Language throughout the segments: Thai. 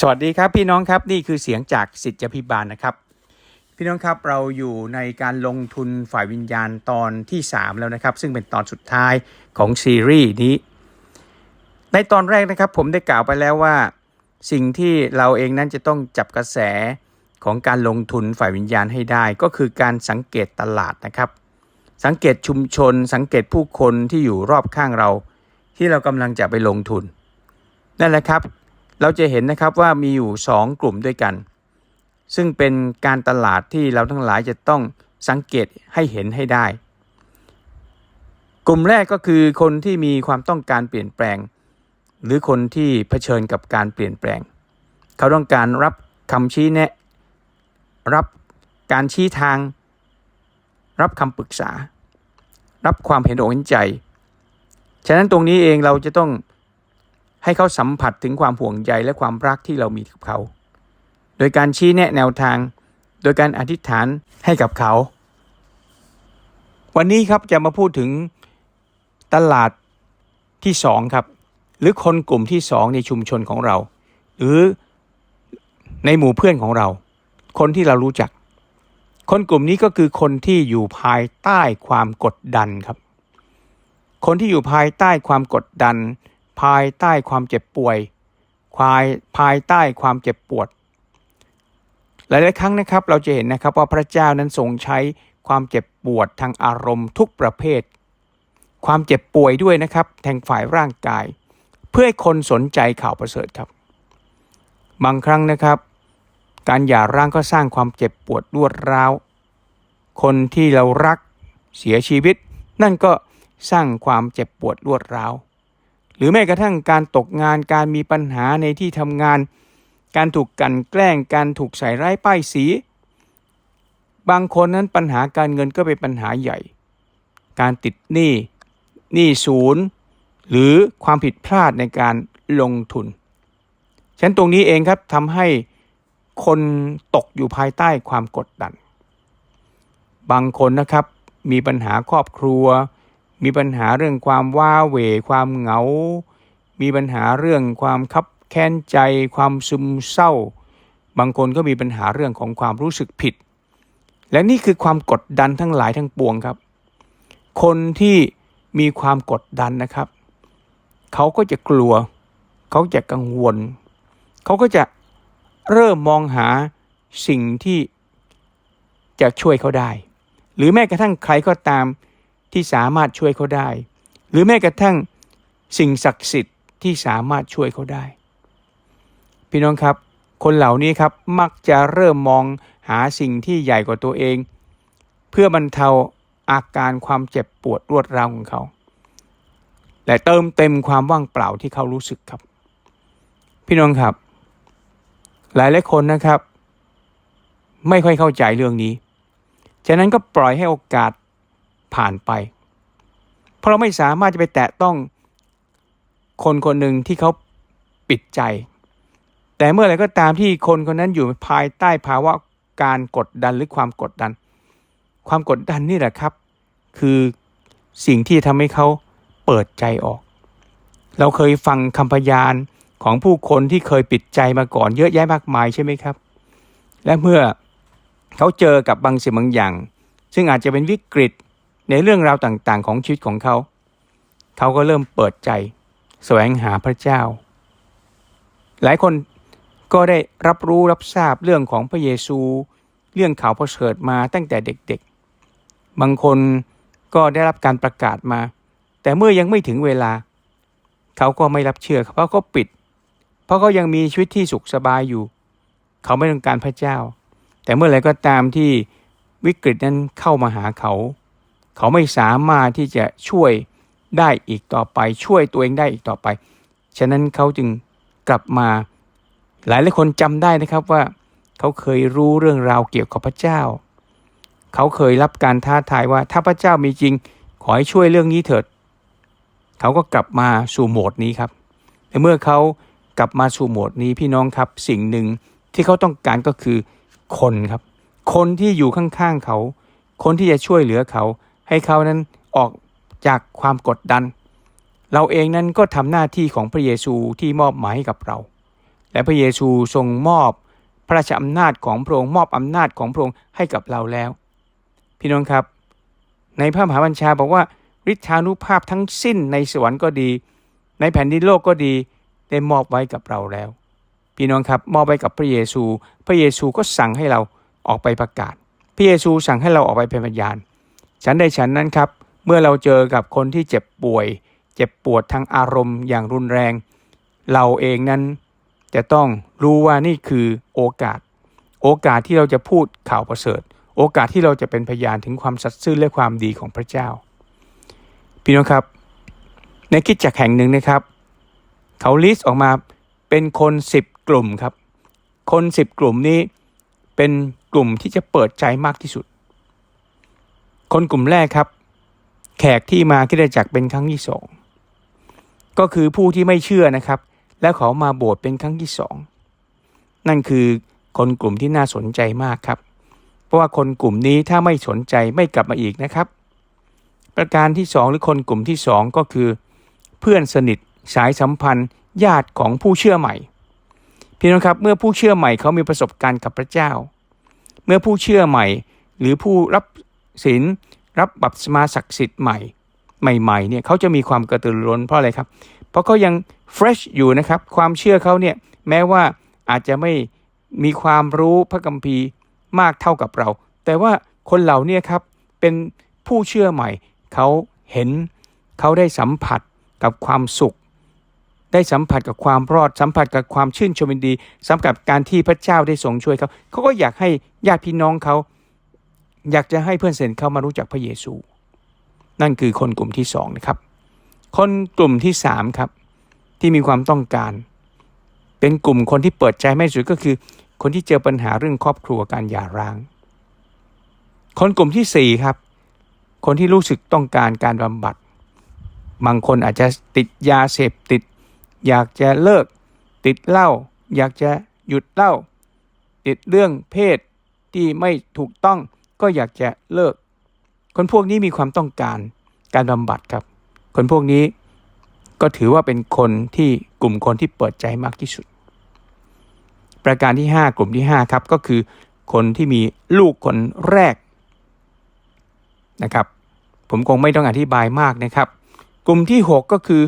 สวัสดีครับพี่น้องครับนี่คือเสียงจากสิทธิพิบาลนะครับ พี่น้องครับเราอยู่ในการลงทุนฝ่ายวิญญาณตอนที่ 3 แล้วนะครับ ซึ่งเป็นตอนสุดท้ายของซีรีส์นี้ ในตอนแรกนะครับผมได้กล่าวไปแล้วว่า สิ่งที่เราเองนั้นจะต้องจับกระแสของการลงทุนฝ่ายวิญญาณให้ได้ ก็คือการสังเกตตลาดนะครับ สังเกตชุมชน สังเกตผู้คนที่อยู่รอบข้างเรา ที่เรากำลังจะไปลงทุนนั่นแหละครับ เราจะเห็นนะครับว่ามีอยู่ 2 กลุ่มด้วยกัน ซึ่งเป็นการตลาดที่เราทั้งหลายจะต้องสังเกตให้เห็นให้ได้ กลุ่มแรกก็คือคนที่มีความต้องการเปลี่ยนแปลง หรือคนที่เผชิญกับการเปลี่ยนแปลง เขาต้องการรับคำชี้แนะ รับการชี้ทาง รับคำปรึกษา รับความเห็นอกเห็นใจ ฉะนั้นตรงนี้เองเราจะต้อง ให้เขาสัมผัสถึงความห่วงใยและความรักที่เรามีกับเขา โดยการชี้แนะแนวทาง โดยการอธิษฐานให้กับเขา วันนี้ครับจะมาพูดถึงตลาดที่สองครับ หรือคนกลุ่มที่สองในชุมชนของเรา หรือในหมู่เพื่อนของเรา คนที่เรารู้จัก คนกลุ่มนี้ก็คือคนที่อยู่ภายใต้ความกดดันครับ คนที่อยู่ภายใต้ความกดดัน ภายใต้ความเจ็บป่วยภายภายใต้ความเจ็บปวด หลาย ๆ ครั้งนะครับเราจะเห็นนะครับว่าพระเจ้านั้นทรงใช้ความเจ็บปวดทางอารมณ์ทุกประเภท ความเจ็บป่วยด้วยนะครับทางฝ่ายร่างกาย เพื่อให้คนสนใจข่าวประเสริฐครับ บางครั้งนะครับ การหย่าร้างก็สร้างความเจ็บปวดรวดร้าว คนที่เรารักเสียชีวิต นั่นก็สร้างความเจ็บปวดรวดร้าว หรือแม้กระทั่งการตกงานการมีปัญหาในที่ทำงาน การถูกกันแกล้งการถูกใส่ร้ายป้ายสี บางคนนั้นปัญหาการเงินก็เป็นปัญหาใหญ่ การติดหนี้หนี้ศูนย์ หรือความผิดพลาดในการลงทุนฉะนั้นตรงนี้เองครับทำให้คนตกอยู่ภายใต้ความกดดัน บางคนนะครับมีปัญหาครอบครัว มีปัญหาเรื่องความว้าเหวความเหงา มีปัญหาเรื่องความคับแค้นใจ ความซึมเศร้า บางคนก็มีปัญหาเรื่องของความรู้สึกผิด และนี่คือความกดดันทั้งหลายทั้งปวงครับ คนที่มีความกดดันนะครับ เขาก็จะกลัว เขาจะกังวล เขาก็จะเริ่มมองหาสิ่งที่จะช่วยเขาได้ หรือแม้กระทั่งใครก็ตาม ที่สามารถช่วยเขาได้ หรือแม้กระทั่งสิ่งศักดิ์สิทธิ์ที่สามารถช่วยเขาได้ พี่น้องครับ คนเหล่านี้ครับมักจะเริ่มมองหาสิ่งที่ใหญ่กว่าตัวเอง เพื่อบรรเทาอาการความเจ็บปวดรวดร้าวของเขา และเติมเต็มความว่างเปล่าที่เขารู้สึกครับ พี่น้องครับ หลายหลายคนนะครับ ไม่ค่อยเข้าใจเรื่องนี้ ฉะนั้นก็ปล่อยให้โอกาส ผ่านไป เพราะเราไม่สามารถจะไปแตะต้องคนคนหนึ่งที่เขาปิดใจ แต่เมื่อไรก็ตามที่คนคนนั้นอยู่ภายใต้ภาวะการกดดันหรือความกดดัน ความกดดันนี่แหละครับ คือสิ่งที่ทำให้เขาเปิดใจออก เราเคยฟังคำพยานของผู้คนที่เคยปิดใจมาก่อนเยอะแยะมากมายใช่ไหมครับ และเมื่อเขาเจอกับบางสิ่งบางอย่าง ซึ่งอาจจะเป็นวิกฤต ในเรื่องราวต่างๆ ของชีวิตของเขา เขาก็เริ่มเปิดใจ แสวงหาพระเจ้า หลายคนก็ได้รับรู้รับทราบเรื่องของพระเยซู เรื่องข่าวประเสริฐมาตั้งแต่เด็กๆ บางคนก็ได้รับการประกาศมา แต่เมื่อยังไม่ถึงเวลา เขาก็ไม่รับเชื่อเพราะเขาปิด เพราะเขายังมีชีวิตที่สุขสบายอยู่ เขาไม่ต้องการพระเจ้า แต่เมื่อไรก็ตามที่วิกฤตนั้นเข้ามาหาเขา เขาไม่สามารถที่จะช่วยได้อีกต่อไป ช่วยตัวเองได้อีกต่อไป ฉะนั้นเขาจึงกลับมา หลายหลายคนจำได้นะครับว่า เขาเคยรู้เรื่องราวเกี่ยวกับพระเจ้า เขาเคยรับการท้าทายว่าถ้าพระเจ้ามีจริง ขอให้ช่วยเรื่องนี้เถิด เขาก็กลับมาสู่โหมดนี้ครับแต่เมื่อเขากลับมาสู่โหมดนี้พี่น้องครับ สิ่งหนึ่งที่เขาต้องการก็คือคนครับ คนที่อยู่ข้างๆเขา คนที่จะช่วยเหลือเขา ให้เขานั้นออกจากความกดดัน เราเองนั้นก็ทำหน้าที่ของพระเยซูที่มอบหมายให้กับเรา และพระเยซูทรงมอบพระราชอำนาจของพระองค์มอบอำนาจของพระองค์ให้กับเราแล้ว พี่น้องครับ ในพระมหาบัญชาบอกว่าฤทธานุภาพทั้งสิ้นในสวรรค์ก็ดี ในแผ่นดินโลกก็ดีได้มอบไว้กับเราแล้ว พี่น้องครับมอบไว้กับพระเยซู พระเยซูก็สั่งให้เราออกไปประกาศ พระเยซูสั่งให้เราออกไปเป็นพยาน ฉันได้ฉันนั้นครับ เมื่อเราเจอกับคนที่เจ็บป่วย เจ็บปวดทางอารมณ์อย่างรุนแรง เราเองนั้นจะต้องรู้ว่านี่คือโอกาส โอกาสที่เราจะพูดข่าวประเสริฐ โอกาสที่เราจะเป็นพยานถึงความสัตย์ซื่อและความดีของพระเจ้า พี่น้องครับ ในคิดจักแห่งหนึ่งนะครับ เขาลิสต์ออกมาเป็นคนสิบกลุ่มครับ คนสิบกลุ่มนี้เป็นกลุ่มที่จะเปิดใจมากที่สุด คนกลุ่มแรกครับ แขกที่มาคิดจักเป็นครั้งที่สองก็คือผู้ที่ไม่เชื่อนะครับ แล้วเขามาโบสถ์เป็นครั้งที่สองนั่นคือคนกลุ่มที่น่าสนใจมากครับ เพราะว่าคนกลุ่มนี้ถ้าไม่สนใจไม่กลับมาอีกนะครับ ประการที่สองหรือคนกลุ่มที่สองก็คือ เพื่อนสนิทสายสัมพันธ์ญาติของผู้เชื่อใหม่พี่น้องครับเมื่อผู้เชื่อใหม่เขามีประสบการณ์กับพระเจ้า เมื่อผู้เชื่อใหม่หรือผู้รับ ศีลรับบัพติศมาศักดิ์สิทธิ์ใหม่ใหม่ๆเนี่ยเขาจะมีความกระตือรือร้นเพราะอะไรครับ เพราะเขายัง fresh อยู่นะครับ ความเชื่อเขาเนี่ยแม้ว่าอาจจะไม่มีความรู้พระคัมภีร์มากเท่ากับเรา แต่ว่าคนเหล่านี้ครับเป็นผู้เชื่อใหม่ เขาเห็นเขาได้สัมผัสกับความสุข ได้สัมผัสกับความรอด สัมผัสกับความชื่นชมยินดีสัมผัสกับการที่พระเจ้าได้ทรงช่วยเขาเขาก็อยากให้ญาติพี่น้องเขา อยากจะให้เพื่อนเสนเข้ามารู้จักพระเยซู นั่นคือคนกลุ่มที่สองนะครับ คนกลุ่มที่สามครับ ที่มีความต้องการ เป็นกลุ่มคนที่เปิดใจไม่สุดก็คือ คนที่เจอปัญหาเรื่องครอบครัวการหย่าร้าง คนกลุ่มที่สี่ครับ คนที่รู้สึกต้องการการบำบัด บางคนอาจจะติดยาเสพติด อยากจะเลิก ติดเหล้าอยากจะหยุดเหล้าติดเรื่องเพศที่ไม่ถูกต้อง ก็อยากจะเลิก คนพวกนี้มีความต้องการการบำบัดครับ คนพวกนี้ก็ถือว่าเป็นคนที่กลุ่มคนที่เปิดใจมากที่สุด ประการที่ 5 กลุ่มที่5ครับก็คือคนที่มีลูกคนแรกนะครับ ผมคงไม่ต้องอธิบายมากนะครับ กลุ่มที่ 6 ก็คือ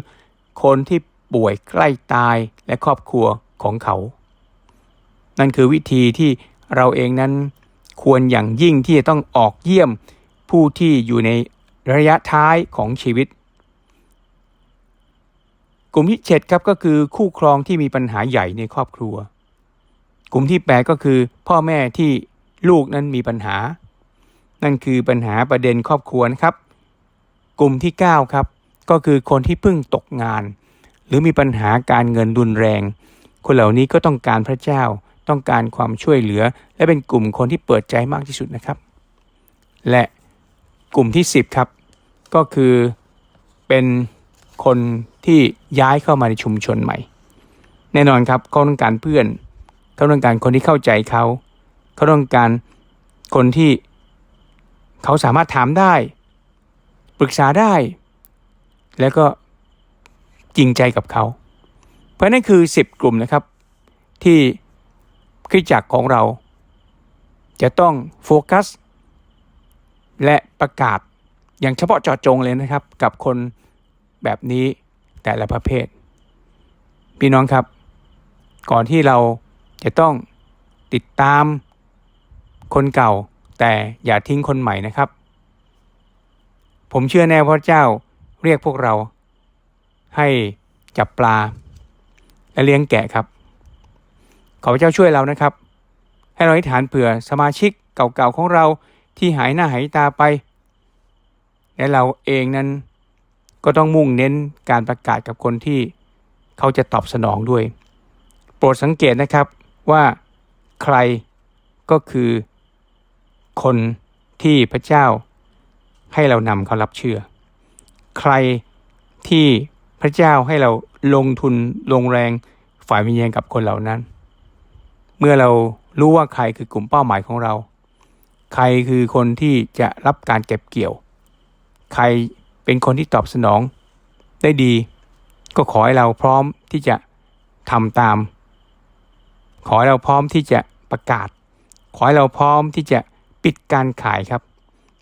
คนที่ป่วยใกล้ตายและครอบครัวของเขา นั่นคือวิธีที่เราเองนั้น ควรอย่างยิ่งที่จะต้องออกเยี่ยมผู้ที่อยู่ในระยะท้ายของชีวิต กลุ่มที่7ครับก็คือคู่ครองที่มีปัญหาใหญ่ในครอบครัว กลุ่มที่8ก็คือพ่อแม่ที่ลูกนั้นมีปัญหา นั่นคือปัญหาประเด็นครอบครัวนะครับ กลุ่มที่9ครับก็คือคนที่เพิ่งตกงาน หรือมีปัญหาการเงินรุนแรง คนเหล่านี้ก็ต้องการพระเจ้า ต้องการความช่วยเหลือ และเป็นกลุ่มคนที่เปิดใจมากที่สุดนะครับ และกลุ่มที่ 10 ครับ ก็คือเป็นคนที่ย้ายเข้ามาในชุมชนใหม่ แน่นอนครับเขาต้องการเพื่อนเขาต้องการคนที่เข้าใจเขาเขาต้องการคนที่เขาสามารถถามได้ ปรึกษาได้ แล้วก็จริงใจกับเขา เพราะนั่นคือ 10 กลุ่มนะครับที่ คริสตจักรของเรา จะต้องโฟกัส และประกาศอย่างเฉพาะเจาะจงเลยนะครับ กับคนแบบนี้แต่ละประเภท พี่น้องครับ ก่อนที่เราจะต้องติดตามคนเก่า แต่อย่าทิ้งคนใหม่นะครับ ผมเชื่อแน่พระเจ้าเรียกพวกเราให้จับปลา และเลี้ยงแกะครับ พระเจ้าช่วยเรานะครับ ให้เราอธิษฐานเผื่อสมาชิกเก่าๆของเราที่หายหน้าหายตาไป และเราเองนั้นก็ต้องมุ่งเน้นการประกาศกับคนที่เขาจะตอบสนองด้วย โปรดสังเกตนะครับว่าใครก็คือคนที่พระเจ้าให้เรานำเขารับเชื่อ ใครที่พระเจ้าให้เราลงทุนลงแรงฝ่ายวิญญาณกับคนเหล่านั้น เมื่อเรารู้ว่าใครคือกลุ่มเป้าหมายของเรา ใครคือคนที่จะรับการเก็บเกี่ยว ใครเป็นคนที่ตอบสนองได้ดี ก็ขอให้เราพร้อมที่จะทำตาม ขอให้เราพร้อมที่จะประกาศ ขอให้เราพร้อมที่จะปิดการขายครับ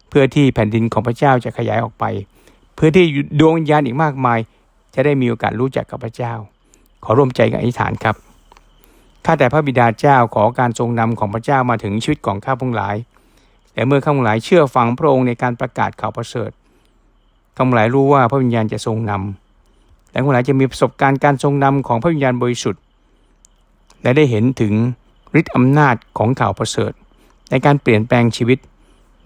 เพื่อที่แผ่นดินของพระเจ้าจะขยายออกไป เพื่อที่ดวงวิญญาณอีกมากมาย จะได้มีโอกาสรู้จักกับพระเจ้า ขอร่วมใจกันอธิษฐานครับ ข้าแต่พระบิดาเจ้าขอการทรงนำของพระเจ้ามาถึงชีวิตของข้าพงหลายแต่เมื่อข้าพงหลายเชื่อฟังพระองค์ในการประกาศข่าวประเสริฐข้าพงหลายรู้ว่าพระวิญญาณจะทรงนำและข้าพงหลายจะมีประสบการณ์การทรงนำของพระวิญญาณบริสุทธิ์ และได้เห็นถึงฤทธิอำนาจของข่าวประเสริฐ ในการเปลี่ยนแปลงชีวิต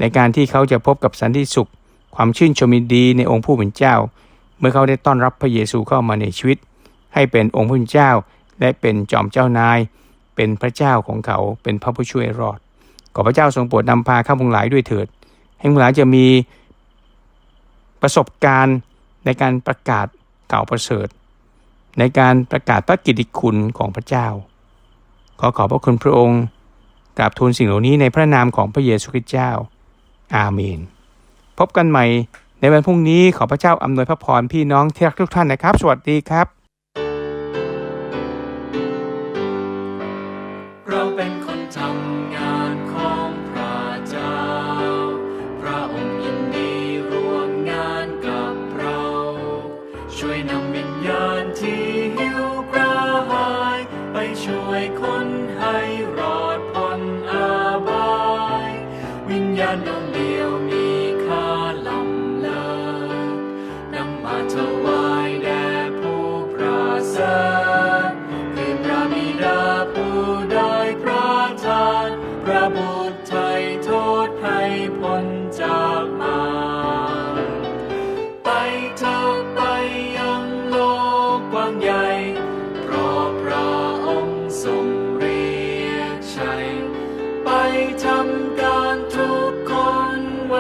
ในการที่เขาจะพบกับสันติสุข ความชื่นชมยินดีในองค์ผู้เป็นเจ้า เมื่อเขาได้ต้อนรับพระเยซูเข้ามาในชีวิต ให้เป็นองค์ผู้เป็นเจ้า และเป็นจอมเจ้านาย เป็นพระเจ้าของเขาเป็นพระผู้ช่วยรอด ขอพระเจ้าทรงโปรดนำพาข้าพงหลายด้วยเถิด ให้พงหลายจะมีประสบการณ์ในการประกาศข่าประเสริฐ ในการประกาศพระกิตติคุณของพระเจ้า ขอขอบพระคุณพระองค์กราบทูลสิ่งเหล่านี้ในพระนามของพระเยซูคริสต์เจ้า อาเมน พบกันใหม่ในวันพรุ่งนี้ขอพระเจ้าอำนวยพระพรพี่น้องที่รักทุกท่านนะครับ สวัสดีครับ ญาณดวงเดียวมีค่าล้ำเลิศนำมาถวายแด่ผู้ประเสริฐคือพระบิดาผู้ได้ประทานพระบุตรไถ่โทษให้พ้นจากมารไปเธอไปยังโลกกว้างใหญ่เพราะพระองค์ทรงเรียกใช้ไปทำการ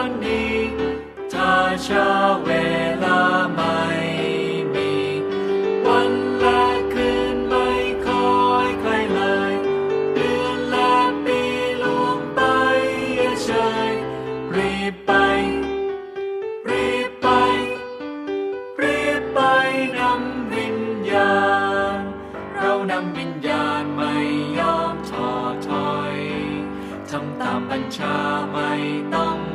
นนี้ ถ้าชาเวลาไม่มี วันและคืนไม่คอยใครเลย เดือนและปีล่วงไปเฉยรีบไป รีบไป รีบไปนำวิญญาณ เรานำวิญญาณไม่ยอมท้อถอยทำตามบัญชาไม่ต้อง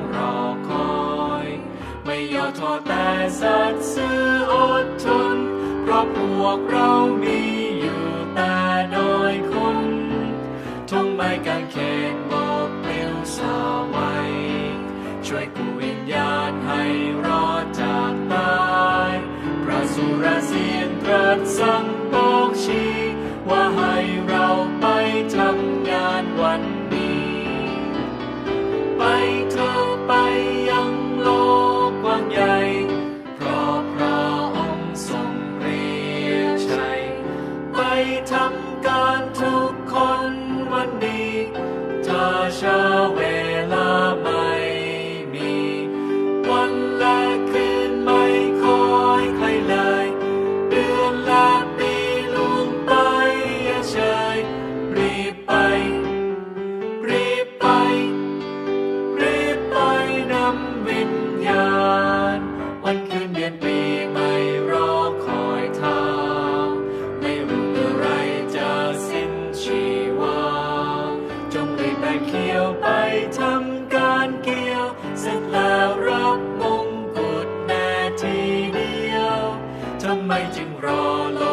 แต่สัตย์ซื่ออดทน เพราะพวกเรามีอยู่แต่น้อยคนทงไม้กางเขนโบกเปลิวสาวัยช่วยกูวิญญาณให้รอดจากตาย พระสุรเสียนตรัสสั่ง ไม่จึงรอ